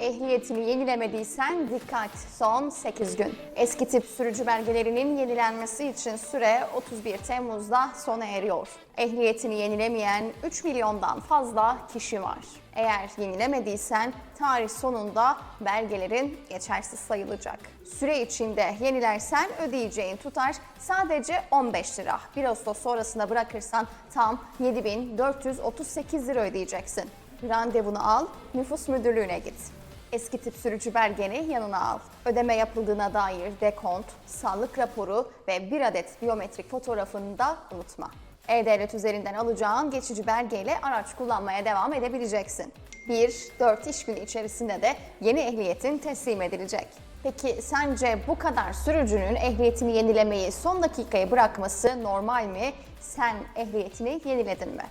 Ehliyetini yenilemediysen dikkat son 8 gün. Eski tip sürücü belgelerinin yenilenmesi için süre 31 Temmuz'da sona eriyor. Ehliyetini yenilemeyen 3 milyondan fazla kişi var. Eğer yenilemediysen tarih sonunda belgelerin geçersiz sayılacak. Süre içinde yenilersen ödeyeceğin tutar sadece 15 lira. 1 Ağustos sonrasında bırakırsan tam 7438 lira ödeyeceksin. Randevunu al, nüfus müdürlüğüne git. Eski tip sürücü belgeni yanına al. Ödeme yapıldığına dair dekont, sağlık raporu ve bir adet biyometrik fotoğrafını da unutma. E-Devlet üzerinden alacağın geçici belgeyle araç kullanmaya devam edebileceksin. 1-4 iş günü içerisinde de yeni ehliyetin teslim edilecek. Peki sence bu kadar sürücünün ehliyetini yenilemeyi son dakikaya bırakması normal mi? Sen ehliyetini yeniledin mi?